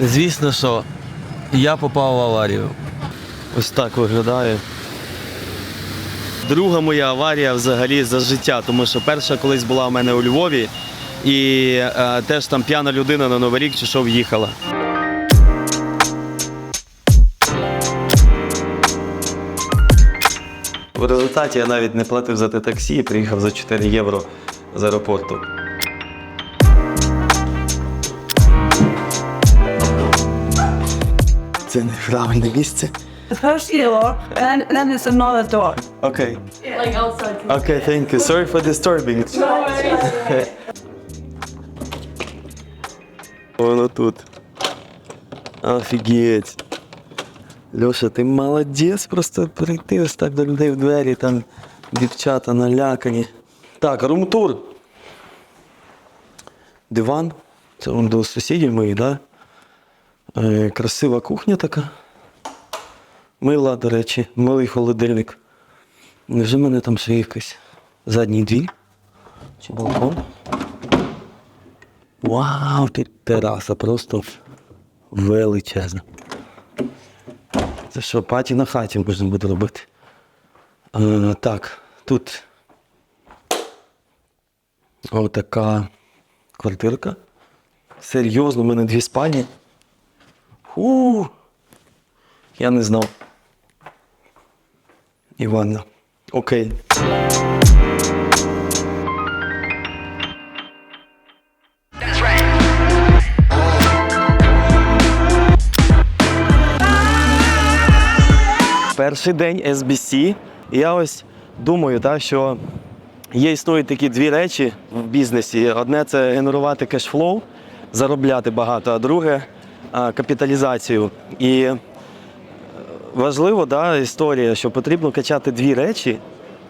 Звісно, що я попав в аварію. Ось так виглядає. Друга моя аварія взагалі за життя, тому що перша колись була у мене у Львові, і е, теж там п'яна людина на Новий рік чи що в'їхала. В результаті я навіть не платив за те таксі, і приїхав за 4 євро з аеропорту. Це неправильне місце. The first and then there's another door. Окей. Like outside. Окей, thank you. Sorry for disturbing. Воно тут. Офігеть. Льоша, ти молодець просто прийти ось так до людей в двері, там дівчата налякані. Так, румтур. Диван. Це он до сусідів моїх, да? Е, красива кухня така. Мила, до речі, милий холодильник. Невже в мене там ще якийсь задній двір? Чи балкон? Вау, тераса просто величезна. Це що, паті на хаті можна буде робити. Е, так, тут отака квартирка. Серйозно, в мене дві спальні. Фу. Я не знав. І. Окей. Перший день SBC. І я ось думаю, та, що є існують такі дві речі в бізнесі. Одне це генерувати кешфлоу, заробляти багато, а друге капіталізацію. І е, важливо, да, історія, що потрібно качати дві речі.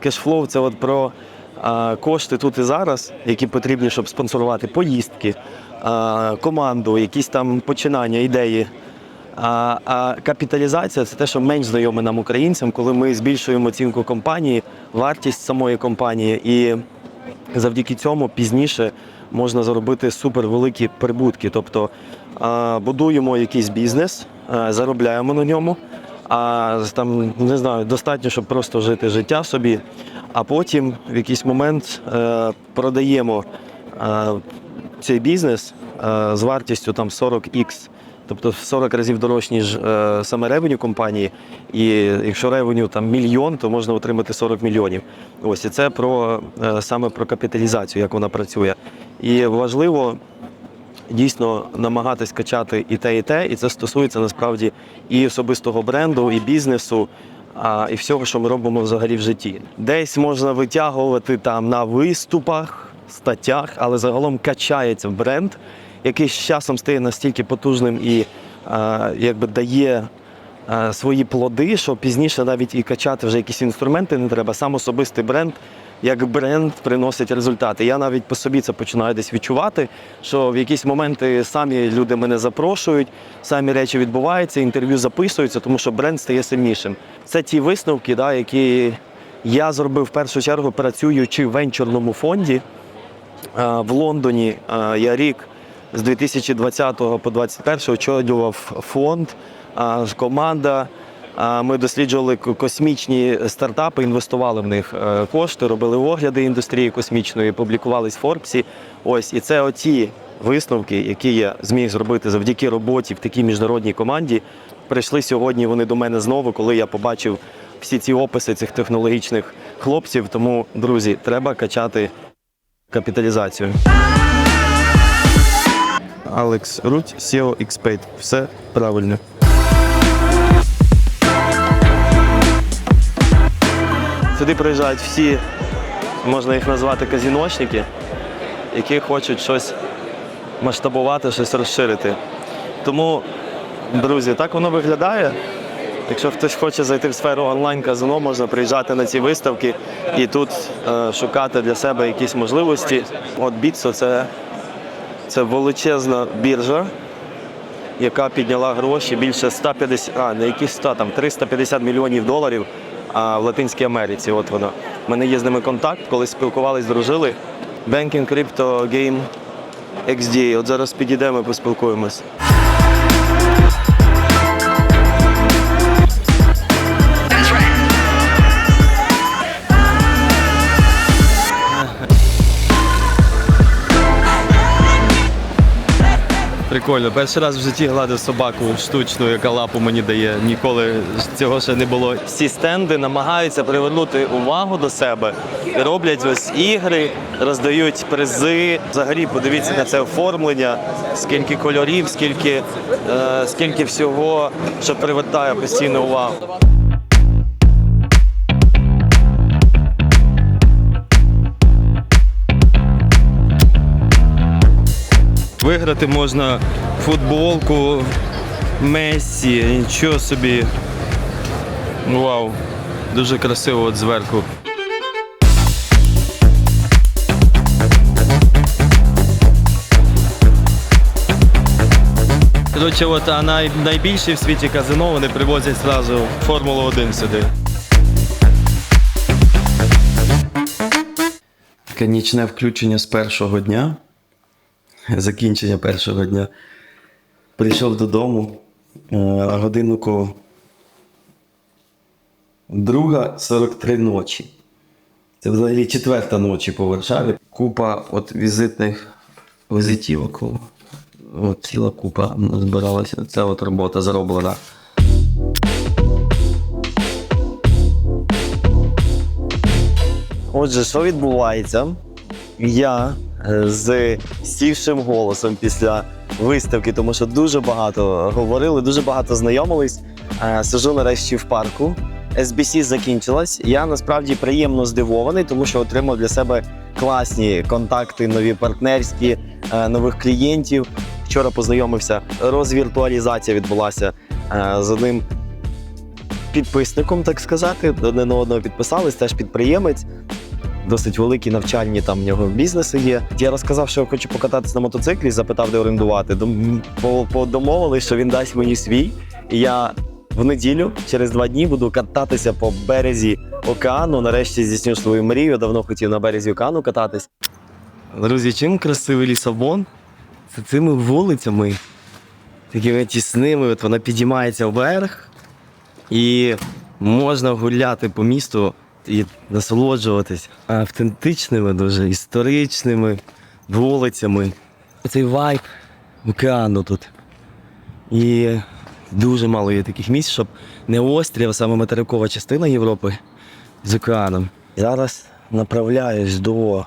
Кешфлоу це от про кошти тут і зараз, які потрібні, щоб спонсорувати поїздки, команду, якісь там починання, ідеї. А, а капіталізація це те, що менш знайоме нам українцям, коли ми збільшуємо оцінку компанії, вартість самої компанії, і завдяки цьому пізніше можна заробити супервеликі прибутки. Тобто будуємо якийсь бізнес, заробляємо на ньому. А там не знаю, достатньо, щоб просто жити життя собі, а потім в якийсь момент е, продаємо е, цей бізнес е, з вартістю там 40x, тобто в 40 разів дорожче, ніж е, саме ревеню компанії. І якщо ревеню там мільйон, то можна отримати 40 мільйонів. Ось і це про е, саме про капіталізацію, як вона працює. І важливо дійсно намагатись качати і те, і те, і це стосується насправді і особистого бренду, і бізнесу. А, і всього, що ми робимо взагалі в житті. Десь можна витягувати там на виступах, статтях, але загалом качається бренд, який з часом стає настільки потужним і а, якби дає а, свої плоди, що пізніше навіть і качати вже якісь інструменти не треба. Сам особистий бренд, як бренд приносить результати. Я навіть по собі це починаю десь відчувати, що в якісь моменти самі люди мене запрошують, самі речі відбуваються, інтерв'ю записуються, тому що бренд стає сильнішим. Це ті висновки, да, які я зробив в першу чергу, працюючи в венчурному фонді. В Лондоні я рік з 2020 по 2021 очолював фонд, команда. Ми досліджували космічні стартапи, інвестували в них е, кошти, робили огляди індустрії космічної, публікувались в Форбсі. Ось і це оті висновки, які я зміг зробити завдяки роботі в такій міжнародній команді. Прийшли сьогодні вони до мене знову, коли я побачив всі ці описи цих технологічних хлопців. Тому, друзі, треба качати капіталізацію. Алекс Руть, SEO Xpaid. Все правильно. Сюди приїжджають всі, можна їх назвати казіночники, які хочуть щось масштабувати, щось розширити. Тому, друзі, так воно виглядає. Якщо хтось хоче зайти в сферу онлайн-казино, можна приїжджати на ці виставки і тут е, шукати для себе якісь можливості. От Bitso – це, це величезна біржа, яка підняла гроші більше 150, а не якісь 100, там 350 мільйонів доларів а, в Латинській Америці. От вона. У мене є з ними контакт, коли спілкувались, дружили. Banking Crypto Game XD. От зараз підійдемо поспілкуємось. Прикольно. Перший раз в житті гладив собаку штучну, яка лапу мені дає. Ніколи цього ще не було. Всі стенди намагаються привернути увагу до себе роблять ось ігри, роздають призи. Взагалі, подивіться на це оформлення, скільки кольорів, скільки, е, скільки всього, що привертає постійну увагу. Виграти можна футболку Мессі, нічого собі. Вау, дуже красиво от зверху. Коротше, от, а най, найбільші в світі казино вони привозять одразу Формулу 1 сюди. Таке включення з першого дня закінчення першого дня. Прийшов додому е, годиннику друга 43 ночі. Це взагалі четверта ночі по Варшаві. Купа от візитних візитівок. От ціла купа збиралася. Це от робота зароблена. Отже, що відбувається? Я з сівшим голосом після виставки, тому що дуже багато говорили, дуже багато знайомились. Е, Сижу нарешті в парку. SBC закінчилась. Я насправді приємно здивований, тому що отримав для себе класні контакти, нові партнерські, е, нових клієнтів. Вчора познайомився. Розвіртуалізація відбулася е, з одним підписником, так сказати. Одне на одного підписались, теж підприємець досить великі навчальні там в нього бізнеси є. Я розказав, що хочу покататися на мотоциклі, запитав, де орендувати. Дом- по- по- Домовились, що він дасть мені свій. І я в неділю, через два дні, буду кататися по березі океану. Нарешті здійсню свою мрію. Давно хотів на березі океану кататись. Друзі, чим красивий Лісабон? Це цими вулицями, такими тісними, от вона підіймається вверх, і можна гуляти по місту і насолоджуватись автентичними, дуже історичними вулицями. Цей вайб океану тут. І дуже мало є таких місць, щоб не острів, а саме материкова частина Європи з океаном. Зараз направляюсь до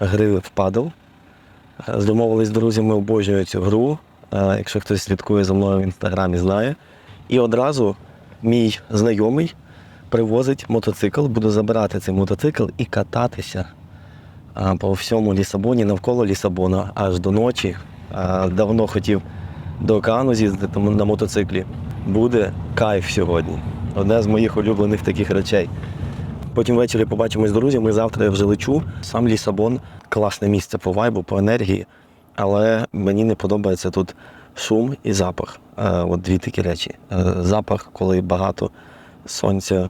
гри в падл. Е, з друзями, обожнюю цю гру. Е, Якщо хтось слідкує за мною в інстаграмі, знає. І одразу мій знайомий привозить мотоцикл, буду забирати цей мотоцикл і кататися по всьому Лісабоні, навколо Лісабона, аж до ночі. Давно хотів до океану з'їздити на мотоциклі. Буде кайф сьогодні. Одне з моїх улюблених таких речей. Потім ввечері побачимось з друзями. Завтра я вже лечу. Сам Лісабон класне місце по вайбу, по енергії. Але мені не подобається тут шум і запах. Е, От дві такі речі. Е, Запах, коли багато сонця,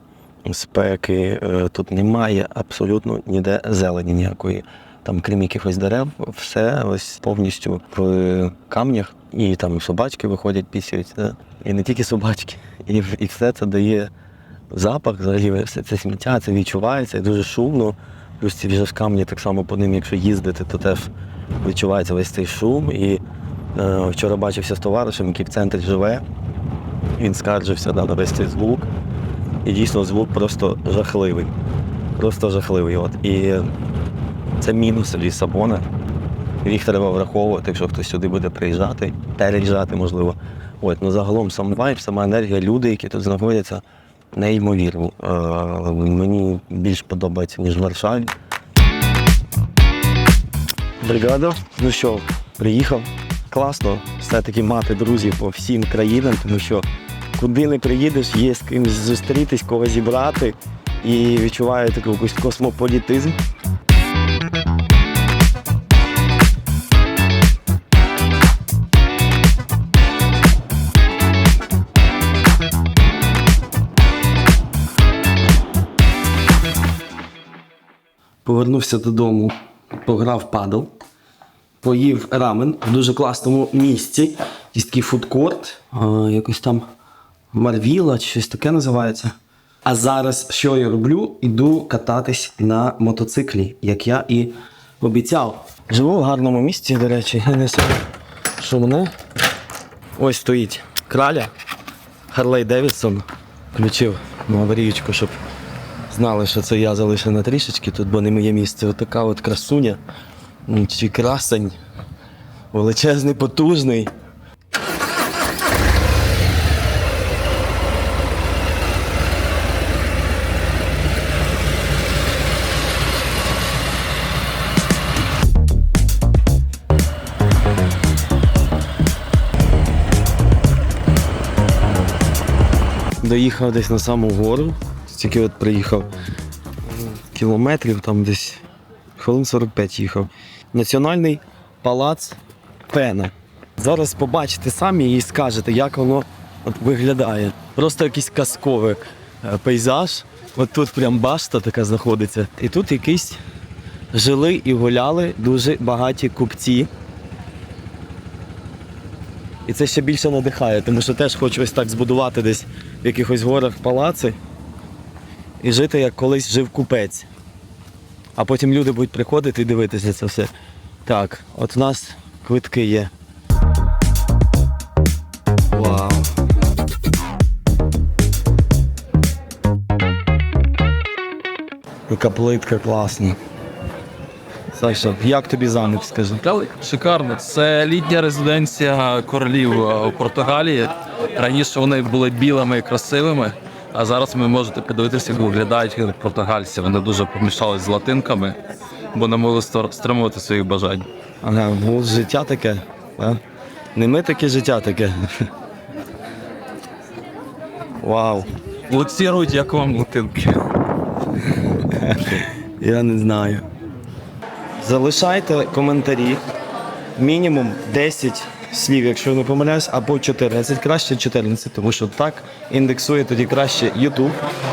спеки. Е, Тут немає абсолютно ніде зелені ніякої. Там, крім якихось дерев, все ось повністю в камнях. І там собачки виходять, пісяють. І не тільки собачки. І, і все це дає запах, взагалі все це сміття, це відчувається і дуже шумно. Плюс ці вже ж камні так само по ним, якщо їздити, то теж відчувається весь цей шум. І е, вчора бачився з товаришем, який в центрі живе. Він скаржився да, на весь цей звук. І дійсно звук просто жахливий. Просто жахливий. От. І це мінуси Лісабона. Їх треба враховувати, якщо хтось сюди буде приїжджати, переїжджати, можливо. От, ну загалом сам вайб, сама енергія, люди, які тут знаходяться, неймовірні. Е, мені більш подобається, ніж Варшаві. Бригада. Ну що, приїхав. Класно все-таки мати друзів по всім країнам, тому що куди не приїдеш, є з кимось зустрітись, кого зібрати. І відчуваю такий якийсь космополітизм. Повернувся додому, пограв падл, поїв рамен в дуже класному місці. Є такий фудкорт, якось там Марвіла чи щось таке називається. А зараз що я роблю? Іду кататись на мотоциклі, як я і обіцяв. Живу в гарному місці, до речі, не, сильно- Що мене? Ось стоїть краля. Харлей Девідсон включив на аварійку, щоб знали, що це я залишив на трішечки, тут бо не моє місце. Отака от красуня. Чи красень. Величезний, потужний. Доїхав десь на саму гору, тільки от приїхав кілометрів, там десь хвилин 45 їхав. Національний палац Пена. Зараз побачите самі і скажете, як воно виглядає. Просто якийсь казковий е, пейзаж. От тут прям башта така знаходиться. І тут якісь жили і гуляли дуже багаті купці. І це ще більше надихає, тому що теж хочу ось так збудувати десь в якихось горах палаци і жити, як колись жив купець. А потім люди будуть приходити і дивитися це все. Так, от у нас квитки є. Вау. Яка плитка класна. Саша, як тобі замок, скажи? Шикарно. Це літня резиденція королів е, у Португалії. Раніше вони були білими і красивими, а зараз ви можете подивитися, як виглядають як португальці. Вони дуже помішались з латинками, бо не могли стримувати своїх бажань. Ага, життя таке. А? Не ми таке життя таке. Вау. Луцірують, як вам латинки. Я не знаю. Залишайте коментарі. Мінімум 10 слів, якщо не помиляюсь, або 14. Краще 14, тому що так індексує тоді краще YouTube.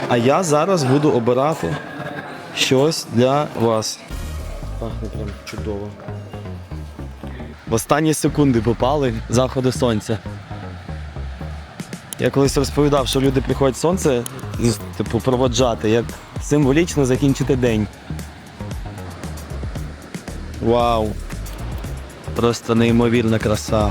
А я зараз буду обирати щось для вас. Пахне прям чудово. В останні секунди попали заходи сонця. Я колись розповідав, що люди приходять сонце типу, проводжати, як символічно закінчити день. Вау! Просто неймовірна краса.